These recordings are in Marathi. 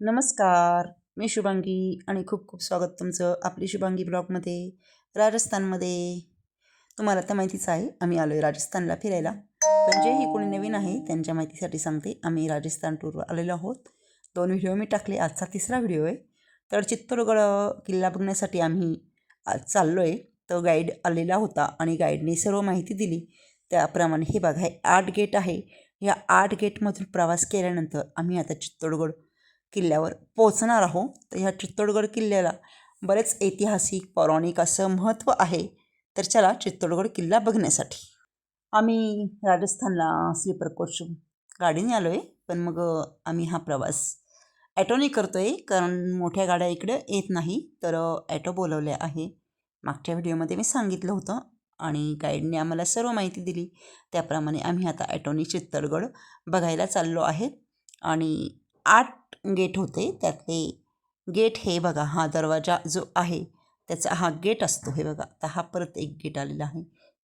नमस्कार मी शुभांगी आणि खूप खूप स्वागत तुमचं आपली शुभांगी ब्लॉगमध्ये राजस्थानमध्ये. तुम्हाला तर माहितीच आहे आम्ही आलो आहे राजस्थानला फिरायला. पण जेही कोणी नवीन आहे त्यांच्या माहितीसाठी सांगते आम्ही राजस्थान टूरवर आलेलो आहोत. दोन व्हिडिओ मी टाकले आजचा तिसरा व्हिडिओ आहे. तर चित्तोडगड किल्ला बघण्यासाठी आम्ही आज चाललो आहे तर गाईड आलेला होता आणि गाईडने सर्व माहिती दिली. त्याप्रमाणे हे बघा हे आठ गेट आहे. या आठ गेटमधून प्रवास केल्यानंतर आम्ही आता चित्तोडगड किल्ल्यावर पोचणार आहो तर ह्या चित्तोडगड किल्ल्याला बरेच ऐतिहासिक पौराणिक असं महत्त्व आहे. तर चला चित्तोडगड किल्ला बघण्यासाठी. आम्ही राजस्थानला स्लीपर कोच गाडीने आलो आहे पण मग आम्ही हा प्रवास ॲटोने करतो आहे कारण मोठ्या गाड्या इकडे येत नाही. तर ॲटो बोलवले आहे. मागच्या व्हिडिओमध्ये मी सांगितलं होतं आणि गाईडने आम्हाला सर्व माहिती दिली. त्याप्रमाणे आम्ही आता ॲटोनी चित्तोडगड बघायला चाललो आहे. आणि आठ गेट होते. त्यातले गेट हे बघा हा दरवाजा जो आहे त्याचा हा गेट असतो हे बघा. आता हा परत एक गेट आलेला आहे.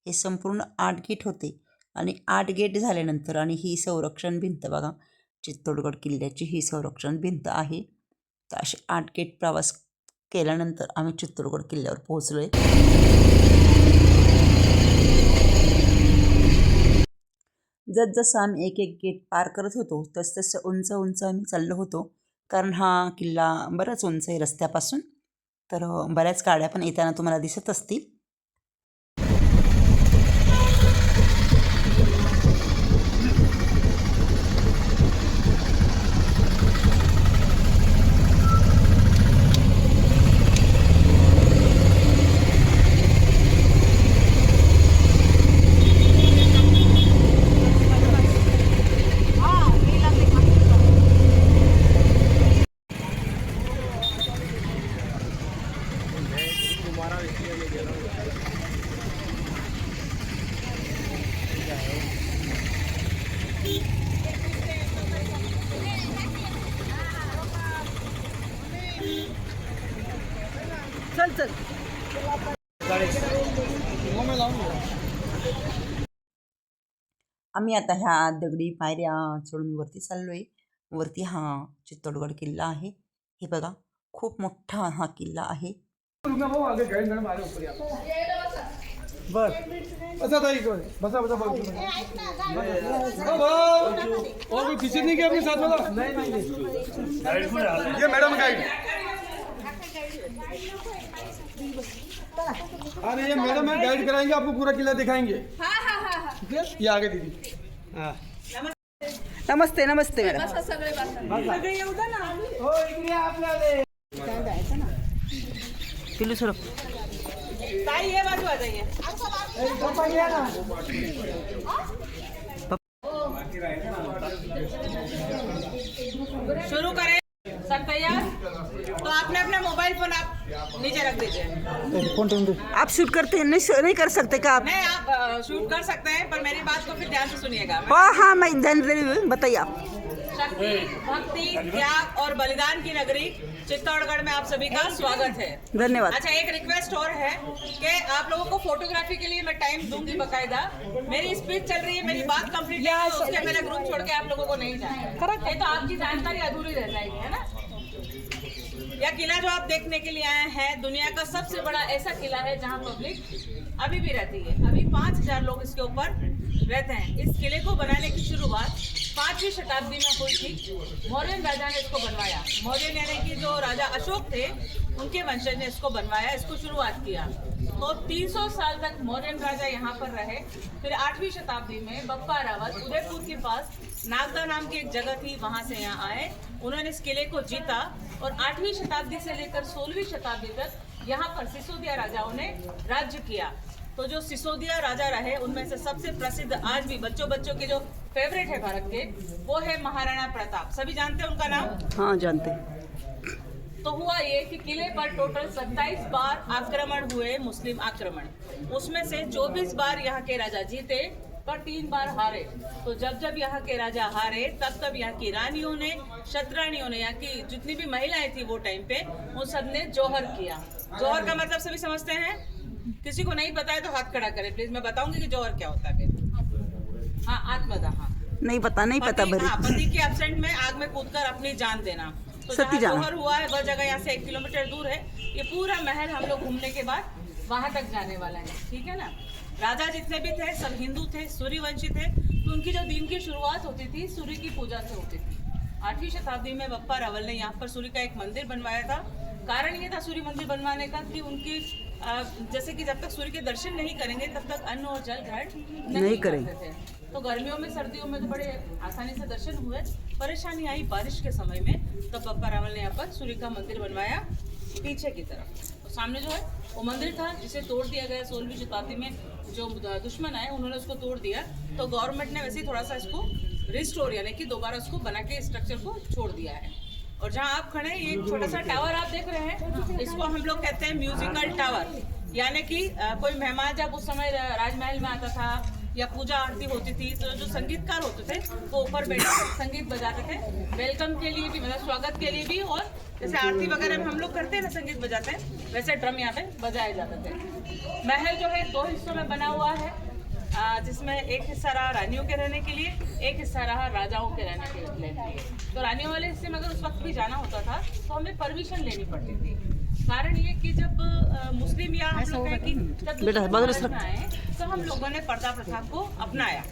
हे संपूर्ण आठ गेट होते आणि आठ गेट झाल्यानंतर आणि ही संरक्षण भिंत बघा चित्तोडगड किल्ल्याची ही संरक्षण भिंत आहे. तर असे आठ गेट प्रवास केल्यानंतर आम्ही चित्तोडगड किल्ल्यावर पोहोचलो आहे जसजसं आम्ही एक एक गेट पार करत होतो तसतसं उंच उंच आम्ही चाललो होतो. कारण हा किल्ला बराच उंच आहे रस्त्यापासून. तर बऱ्याच गाड्या पण येताना तुम्हाला दिसत असतील चल चल आम्ही आता ह्या दगडी पायऱ्या चढून वरती चाललो आहे वरती हा चित्तोडगड किल्ला आहे हे बघा खूप मोठा हा किल्ला आहे. बर. बसा ताई कोण बसा बसा बसा ओ भाऊ और कोई पीछे नहीं गया अपने साथ वाला नहीं नहीं. ये मैडम गाइड अरे ये मैडम है गाइड कराएंगे आपको पूरा किला दिखाएंगे ठीक है ये आगे दीदी। हाँ। नमस्ते नमस्ते मॅडम। हो इकडे आपल्याला पिलू सर ताई ये बाजू शुरू करें सब तैयार तो आपने अपना मोबाइल फ़ोन आप नीचे रख दीजिए। आप शूट करते हैं? नहीं नहीं कर सकते का आप? नहीं आप शूट कर सकते हैं पर मेरी बात को फिर ध्यान से सुनिएगा। हाँ हाँ मैं ध्यान दे रही बताइए आप। शक्ति भक्ति त्याग और बलिदान की नगरी चित्तौड़गढ़ में आप सभी का स्वागत है। धन्यवाद। अच्छा एक रिक्वेस्ट और है कि आप लोगों को फोटोग्राफी के लिए मैं टाइम दूँगी बकायदा। मेरी स्पीच चल रही है मेरी बात कंप्लीट है तो उसके पहले ग्रुप छोड़ के आप लोगों को नहीं जाना है। तो आपकी जानकारी अधूरी रह जाएगी है ना? यह किला जो आप देखने के लिए आए हैं, दुनिया का सबसे बड़ा ऐसा किला है जहाँ पब्लिक अभी भी रहती है। अभी पाँच हज़ार लोग इसके ऊपर रहते हैं। इस किले को बनाने की शुरुआत पांचवी शताब्दी में हुई थी। मौर्य राजा ने इसको बनवाया। मौर्य यानी कि जो राजा अशोक थे, उनके वंशज ने इसको बनवाया, इसको शुरुआत किया। तो 300 साल तक मौर्य राजा यहाँ पर रहे। फिर आठवीं शताब्दी में बप्पा रावत उदयपुर के पास नागदा नाम की एक जगह थी वहाँ से यहाँ आए। उन्होंने इस किले को जीता और आठवीं शताब्दी से लेकर सोलहवीं शताब्दी तक यहाँ पर सिसोदिया राजाओं ने राज्य किया। तो जो सिसोदिया राजा रहे उनमें से सबसे प्रसिद्ध आज भी बच्चों बच्चों के जो फेवरेट है भारत के वो है महाराणा प्रताप। सभी जानते हैं उनका नाम? हाँ जानते हैं। तो हुआ ये कि किले पर टोटल 27 बार आक्रमण हुए मुस्लिम आक्रमण। उसमें से 24 बार यहाँ के राजा जीते पर तीन बार हारे। तो जब जब यहाँ के राजा हारे तब तब यहाँ की रानियों ने शतरानियों ने यहाँ की जितनी भी महिलाएँ थी वो टाइम पे उन सबने जौहर किया। जौहर का मतलब सभी समझते हैं? किसी को नहीं पता है तो हाथ खड़ा करें प्लीज़ मैं बताऊँगी कि जौहर क्या होता है। हाँ आत्मदाह हाँ। नहीं पता नहीं पता भरी हाँ, पति के एबसेंट में आग में कूदकर अपनी जान देना। तो सती जहाँ जाना। जोहर हुआ है वह जगह यहाँ से एक किलोमीटर दूर है। ये पूरा महल हम लोग घूमने के बाद वहाँ तक जाने वाला है ठीक है ना? राजा जितने भी थे सब हिंदू थे सूर्य सूर्यवंशी थे तो उनकी जो दिन की शुरुआत होती थी सूर्य की पूजा से होती थी। आठवीं शताब्दी में बप्पा रावल ने यहाँ पर सूर्य का एक मंदिर बनवाया था। कारण ये था सूर्य मंदिर बनवाने का कि उनकी जैसे कि जब तक सूर्य के दर्शन नहीं करेंगे तब तक अन्न और जल ग्रहण नहीं, नहीं करेंगे। थे। तो गर्मियों में सर्दियों में तो बड़े आसानी से दर्शन हुए। परेशानी आई बारिश के समय में तब बप्पा रावल ने यहाँ पर सूर्य का मंदिर बनवाया पीछे की तरफ़। तो सामने जो है वो मंदिर था जिसे तोड़ दिया गया सोलहवीं शताब्दी में। जो दुश्मन आए, उन्होंने उसको तोड़ दिया। तो गवर्नमेंट ने वैसे ही थोड़ा सा इसको रिस्टोर यानी कि दोबारा उसको बना के स्ट्रक्चर को छोड़ दिया है। और जहाँ आप खड़े हैं, ये छोटा सा टावर आप देख रहे हैं, इसको हम लोग कहते हैं म्यूजिकल टावर यानी कि कोई मेहमान जब उस समय राजमहल में आता था या पूजा आरती होती थी तो जो संगीतकार होते थे, वो ऊपर बैठ, संगीत बजाते थे। वेलकम के लिए भी मतलब स्वागत के लिए भी, और जैसे आरती वगैरह में हम लोग करते हैं ना, संगीत बजाते हैं, वैसे ड्रम यहाँ पे बजाए जाते थे। महल जो है, दो हिस्सों में बना हुआ है जिसमें एक हिस्सा रहा रानियों के रहने के लिए, एक हिस्सा रहा राजाओं के रहने के लिए। तो रानियों वाले हिस्से में अगर उस वक्त भी जाना होता था तो हमें परमिशन लेनी पड़ती थी। कारण ये कि जब मुस्लिम या हम लोग कहें कि आए तो हम लोगों ने पर्दा प्रथा को अपनाया।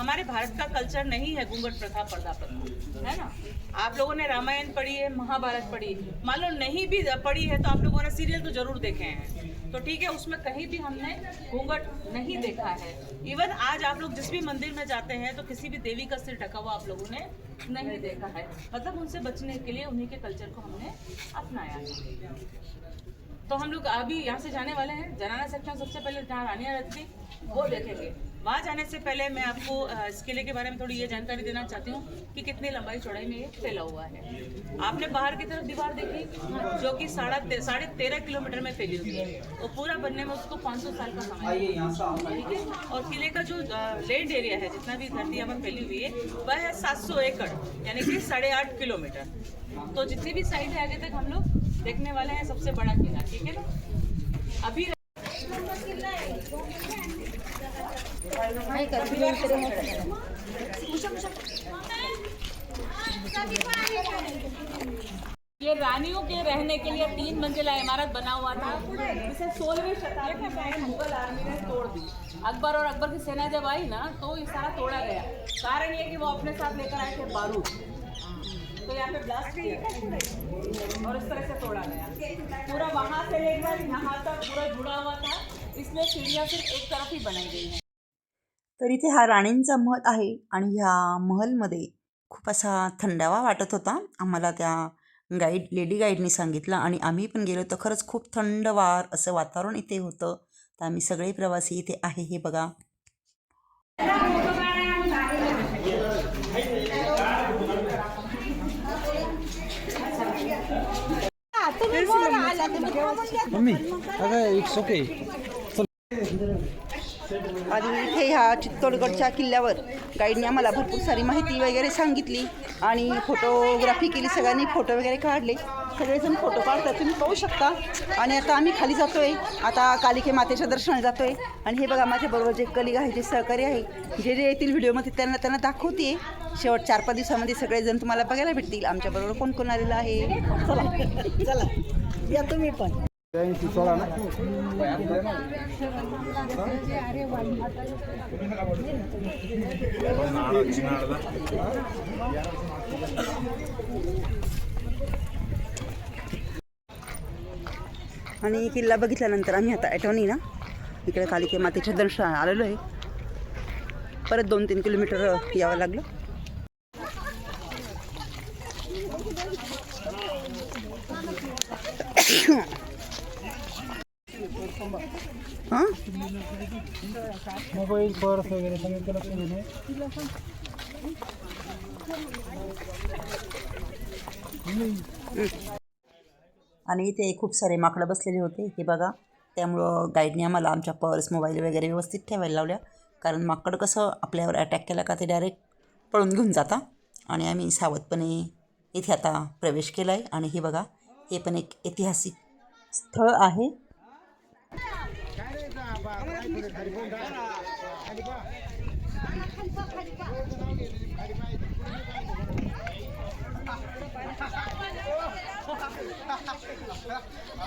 हमारे भारत का कल्चर नहीं है घूंघट प्रथा पर्दा प्रथा। है ना? आप लोगों ने रामायण पढ़ी है महाभारत पढ़ी है। मान लो नहीं भी पढ़ी है तो आप लोगों ने सीरियल तो ज़रूर देखे हैं। तो ठीक है उसमें कहीं भी हमने घूंघट नहीं देखा है। इवन आज आप लोग जिस भी मंदिर में जाते हैं तो किसी भी देवी का सिर ढका हुआ आप लोगों ने नहीं देखा है। मतलब उनसे बचने के लिए उन्हीं के कल्चर को हमने अपनाया है। तो हम लोग अभी यहाँ से जाने वाले हैं। जनाना सेक्शन सबसे पहले जहाँ रानिया रहती थी, वो देखेंगे। वहाँ जाने से पहले मैं आपको इस किले के बारे में थोड़ी ये जानकारी देना चाहती हूँ कि कितनी लंबाई चौड़ाई में ये फैला हुआ है। आपने बाहर की तरफ़ दीवार देखी जो कि साढ़ा साढ़े तेरह किलोमीटर में फैली हुई है। और पूरा बनने में उसको 500 साल का समय। ठीक है? और किले का जो लैंड एरिया है जितना भी धरती यहाँ पर फैली हुई है वह है 700 एकड़ यानी कि साढ़े किलोमीटर। तो जितनी भी साइड है आगे तक हम लोग देखने वाले हैं सबसे बड़ा किला ठीक है ना? अभी ये रानियों के रहने के लिए तीन मंजिला इमारत बना हुआ था। इसे सोलहवीं शताब्दी में मुगल आर्मी ने तोड़ दी। अकबर और अकबर की सेना जब आई ना तो ये सारा तोड़ा गया। कारण ये कि वो अपने साथ लेकर आए थे बारूद। तो यहाँ पे ब्लास्ट किया। और इस तरह से तोड़ा गया। पूरा वहाँ से लेकर यहाँ तक पूरा जुड़ा हुआ था। इसमें सीढ़ियाँ सिर्फ़ एक तरफ़ ही बनाई गई हैं। तर इथे हा राणींचा महल आहे आणि ह्या महलमध्ये खूप असा थंडावा वाटत होता. आम्हाला त्या गाईड लेडी गाईडनी सांगितलं आणि आम्ही पण गेलो तर खरंच खूप थंडवार असं वातावरण इथे होतं. तर आम्ही सगळे प्रवासी इथे आहे हे बघा. मम्मी अगं इट्स ओके आणि इथे ह्या चित्तोडगडच्या किल्ल्यावर गाईडने आम्हाला भरपूर सारी माहिती वगैरे सांगितली आणि फोटोग्राफी केली सगळ्यांनी फोटो वगैरे काढले. सगळेजण फोटो काढतात तुम्ही पाहू शकता. आणि आता आम्ही खाली जातोय. आता कालिके मातेच्या दर्शनाला जातोय. आणि हे बघा माझ्याबरोबर जे कलिग आहे जे सहकारी आहे जे जे येतील व्हिडिओमध्ये त्यांना त्यांना दाखवते शेवट चार पाच दिवसामध्ये सगळेजण तुम्हाला बघायला भेटतील. आमच्याबरोबर कोण कोण आलेलं आहे? चला चला. या तुम्ही पण. सोळा ना? आणि किल्ला बघितल्यानंतर आम्ही आता ॲटोनी ना? इकडे कालिके मातेच्या दर्शनाला आलेलो आहे. परत दोन तीन किलोमीटर यावं लागलं. मोबाईल पर्स वगैरे सगळं लक्ष पाहिजे आणि इथे खूप सारे माकडं बसलेले होते. हे बघा त्यामुळं गाईडने आम्हाला आमच्या पर्स मोबाईल वगैरे व्यवस्थित ठेवायला लावल्या. कारण माकड कसं आपल्यावर अटॅक केला का ते डायरेक्ट पळून घेऊन जाता. आणि आम्ही सावधपणे इथे आता प्रवेश केला आहे आणि हे बघा हे पण एक ऐतिहासिक स्थळ आहे.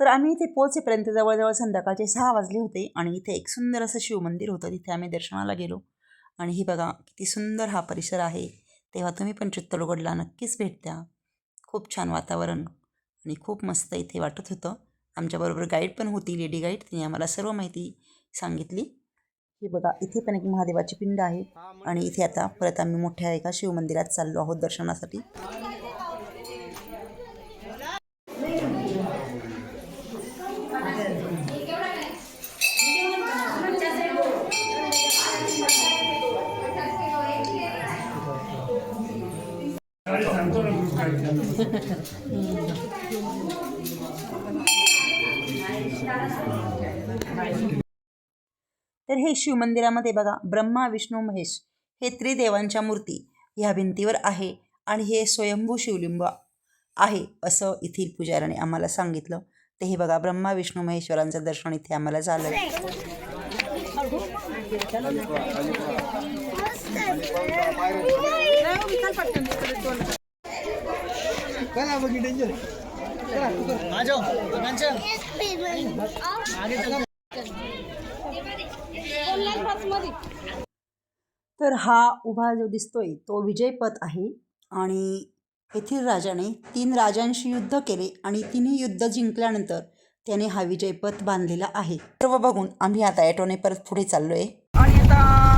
तर आम्ही इथे पोहोचेपर्यंत जवळजवळ संध्याकाळचे सहा वाजले होते आणि इथे एक सुंदर असं शिवमंदिर होतं तिथे आम्ही दर्शनाला गेलो. आणि ही बघा किती सुंदर हा परिसर आहे. तेव्हा तुम्ही पण चित्तोडगडला नक्कीच भेट द्या. खूप छान वातावरण आणि खूप मस्त इथे वाटत होतं. आमच्याबरोबर गाईड पण होती लेडी गाईड तिने आम्हाला सर्व माहिती सांगितली. हे बघा इथे पण एक महादेवाची पिंड आहे. आणि इथे आता परत आम्ही मोठ्या एका शिवमंदिरात चाललो आहोत दर्शनासाठी. तर हे शिवमंदिरामध्ये बघा ब्रह्मा विष्णू महेश हे त्रिदेवांच्या मूर्ती ह्या भिंतीवर आहे आणि हे स्वयंभू शिवलिंब आहे असं येथील पुजाऱ्याने आम्हाला सांगितलं. ते हे बघा ब्रह्मा विष्णू महेश्वरांचं दर्शन इथे आम्हाला झालं चला बघी डेंजर आ जाओ कांचन आगे चला. तर हा उभा जो दिसतोय तो विजयपथ आहे. आणि येथील राजाने तीन राजांशी युद्ध केले आणि तिन्ही युद्ध जिंकल्यानंतर त्याने हा विजयपथ बांधलेला आहे. सर्व बघून आम्ही आता ॲटोने परत पुढे चाललो आहे आणि आता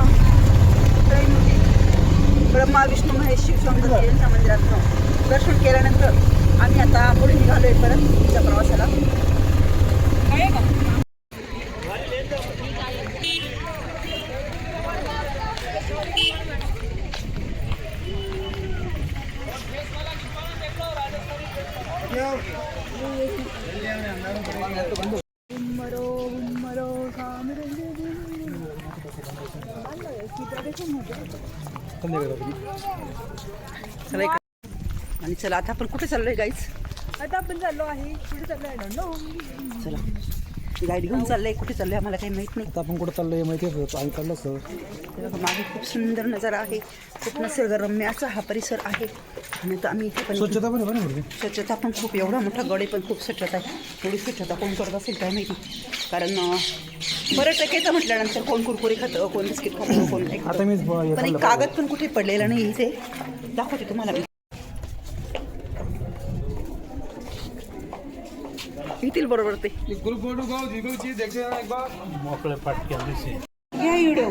ब्रह्मा विष्णू महेश शिवशंकर यांच्या मंदिरात दर्शन केल्यानंतर आम्ही आता पुढे निघालो आहे परत तुमच्या प्रवासाला. चला. आणि चला आता आपण कुठे चाललोय गाईच आता आपण चाललो आहे कुठे चाललो आहे चला. गाईड घेऊन चाललंय कुठे चाललंय आम्हाला काही माहीत नाही. आता आपण कुठं चाललोय माहिती आहे आम्ही चाललो असतो ते बघा, मागे खूप सुंदर नजारा आहे. खूप निसर्गरम्य असा हा परिसर आहे. आणि आता आम्ही इथे पण स्वच्छता पण आहे बरं भरपूर. स्वच्छता पण खूप एवढा मोठा गड आहे पण खूप स्वच्छता आहे. एवढी स्वच्छता कोण करत असेल काय माहिती. कारण अं, पर्यटक येतं म्हटल्यानंतर कोण कुरकुरी खातं कोण बिस्किट खातं कोण खातं. आता मीच ब- हे पण एक. कागद पण कुठे पडलेला नाही इथे. दाखवते तुम्हाला मी. येतील बरोबर ते. एक मोकळे पाटके व्हिडिओ.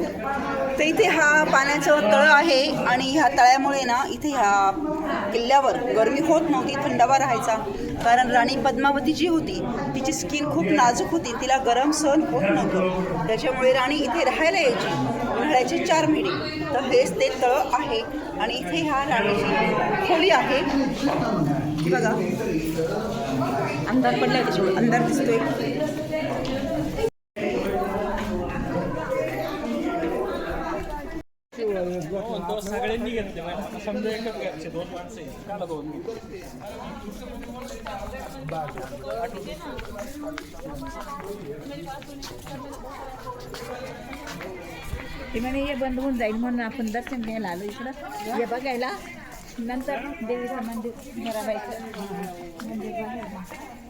तर इथे हा पाण्याचं तळ आहे आणि ह्या तळ्यामुळे ना इथे ह्या किल्ल्यावर गरमी होत नव्हती थंडावा राहायचा. कारण राणी पद्मावती जी होती तिची स्किन खूप नाजूक होती तिला गरम सहन होत नव्हतं. त्याच्यामुळे राणी इथे राहायला यायची. उन्हाळ्याचे चार महिने. तर हेच ते तळ आहे आणि इथे ह्या राणीची खोली आहे. बघा. अंधार पडलाय त्याच्यामुळे. अंधार दिसतोय. ते म्हणे हे बंद होऊन जाईल म्हणून आपण दर्शन घ्यायला आलो इकडं. हे बघायला. नंतर देवीचं मंदिर घराबाईचं मंदिर बघायला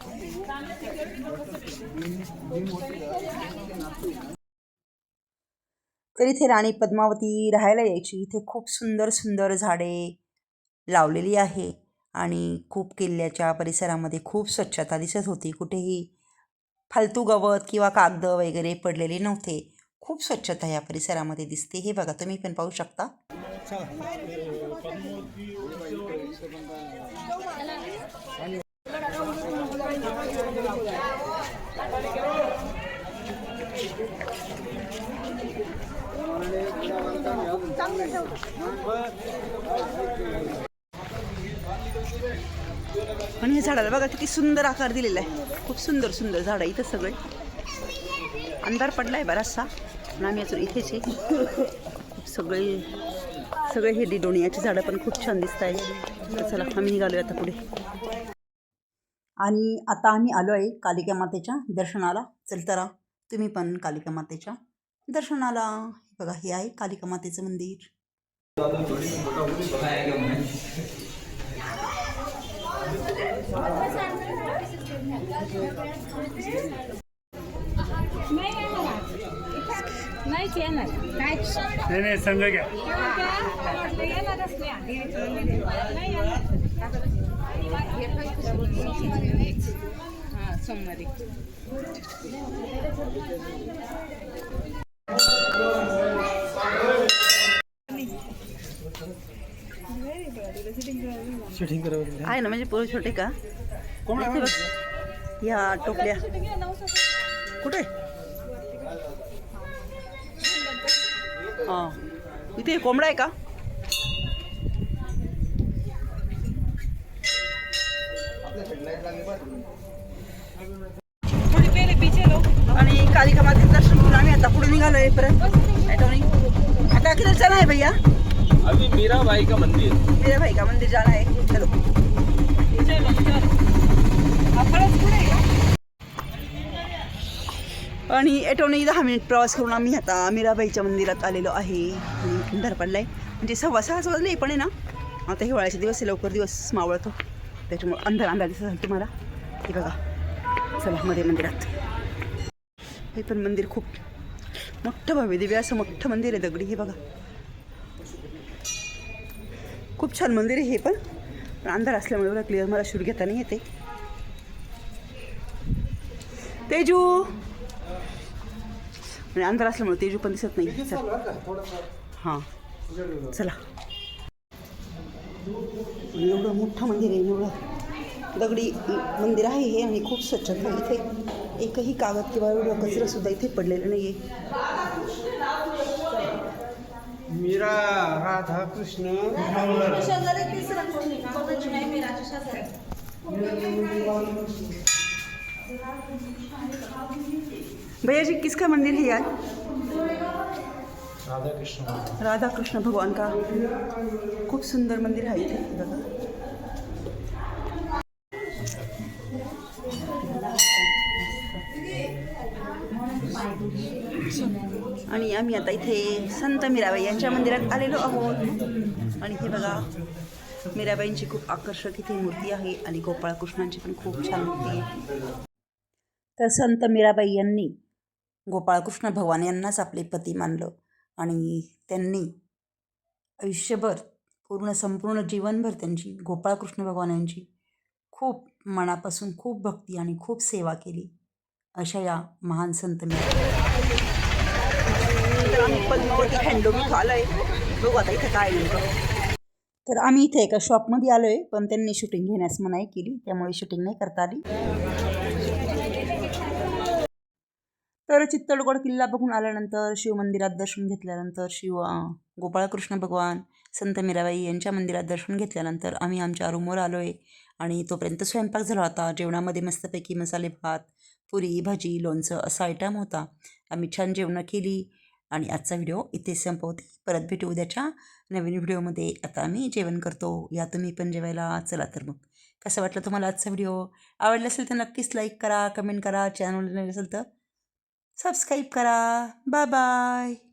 तर इथे राणी पद्मावती राहायला यायची. इथे खूप सुंदर सुंदर झाडे लावलेली आहे आणि खूप किल्ल्याच्या परिसरामध्ये खूप स्वच्छता दिसत होती. कुठेही फालतू गवत किंवा कागद वगैरे पडलेले नव्हते. खूप स्वच्छता या परिसरामध्ये दिसते. हे बघा तुम्ही पण पाहू शकता. आणि हे झाडाला बघा किती सुंदर आकार दिलेला आहे. खूप सुंदर सुंदर झाड आहे इथं सगळे. अंधार पडला आहे बराचसा पण आम्ही अजून इथेच आहे. खूप सगळे सगळे हे डिडोनियाची झाडं पण खूप छान दिसत आहे तर चला आम्ही निघालो आता पुढे. आणि आता आम्ही आलो आहे कालिका मातेच्या दर्शनाला. चल तर तुम्ही पण कालिका मातेच्या दर्शनाला. बघा हे आहे कालिका मातेचं मंदिर. संघ घ्या. सोमवारी. आहे ना म्हणजे पोरं छोटे का. ह्या टोपल्या. कुठे? हां. इथे कोंबडा आहे का? आणि कालिका मातेचं दर्शन करून आम्ही आता पुढे निघालोय परत ॲटोनी आता किधर जाना है भैया. अभी मीरा बाई का मंदिर. मेरे भाई का मंदिर जाना है चलो. आणि ॲटोने दहा मिनिट प्रवास करून आम्ही आता मीराबाईच्या मंदिरात आलेलो आहे. अंधार पडलाय. म्हणजे सव्वा सहाच वाजले पण आहे ना. आता हिवाळ्याचे दिवस आहे लवकर दिवस मावळतो. त्याच्यामुळे अंधार अंधार दिसत तुम्हाला. हे बघा. चला मध्ये मंदिरात. हे पण मंदिर खूप मोठं भव्य दिव्य असं मोठं मंदिर आहे दगडी हे बघा. खूप छान मंदिर आहे हे पण. पण अंधार असल्यामुळे एवढं क्लिअर मला शूट घेता नाही येते. तेजू! आणि अंधार असल्यामुळे तेजू पण दिसत नाही. चल. हां. चला. एवढं मोठं मंदिर आहे एवढं दगडी मंदिर आहे हे आणि खूप स्वच्छता आहे इथे. एकही कागद किंवा एवढं कचरा सुद्धा इथे पडलेलं नाही आहे मीरा राधा कृष्ण भैया जी किसका मंदिर है यार? राधा कृष्ण राधा कृष्ण भगवान का. खूब सुंदर मंदिर है इथे. बघा. आणि आम्ही आता इथे संत मीराबाई यांच्या मंदिरात आलेलो आहोत. आणि हे बघा मीराबाईंची खूप आकर्षक इथे मूर्ती आहे आणि गोपाळकृष्णांची पण खूप छान मूर्ती आहे. तर संत मीराबाई यांनी गोपाळकृष्ण भगवान यांनाच आपले पती मानलं आणि त्यांनी आयुष्यभर पूर्ण संपूर्ण जीवनभर त्यांची गोपाळकृष्ण भगवान यांची खूप मनापासून खूप भक्ती आणि खूप सेवा केली अशा या महान संत मीराबाई. तर आम्ही हँडलूम इथं आलो आहे बघू आता इथं काय नेमकं तर आम्ही इथे एका शॉपमध्ये आलो आहे पण त्यांनी शूटिंग घेण्यास मनाई केली त्यामुळे शूटिंग नाही करता आली. तर चित्तडगड किल्ला बघून आल्यानंतर शिवमंदिरात दर्शन घेतल्यानंतर शिव गोपाळकृष्ण भगवान संत मीराबाई यांच्या मंदिरात दर्शन घेतल्यानंतर आम्ही आमच्या रूमवर आलो आहे आणि तोपर्यंत स्वयंपाक झाला होता. जेवणामध्ये मस्तपैकी मसाले भात पुरी भाजी लोणचं असा आयटम होता. आम्ही छान जेवणं केली. आणि आजचा व्हिडिओ इथे संपवते. परत भेटू उद्याच्या नवीन व्हिडिओमध्ये. आता आम्ही जेवण करतो. या तुम्ही पण जेवायला चला तर मग. कसं वाटलं तुम्हाला आजचा व्हिडिओ? आवडला असेल तर नक्कीच लाईक करा कमेंट करा. चॅनल नवीन असेल तर सबस्क्राईब करा. Bye bye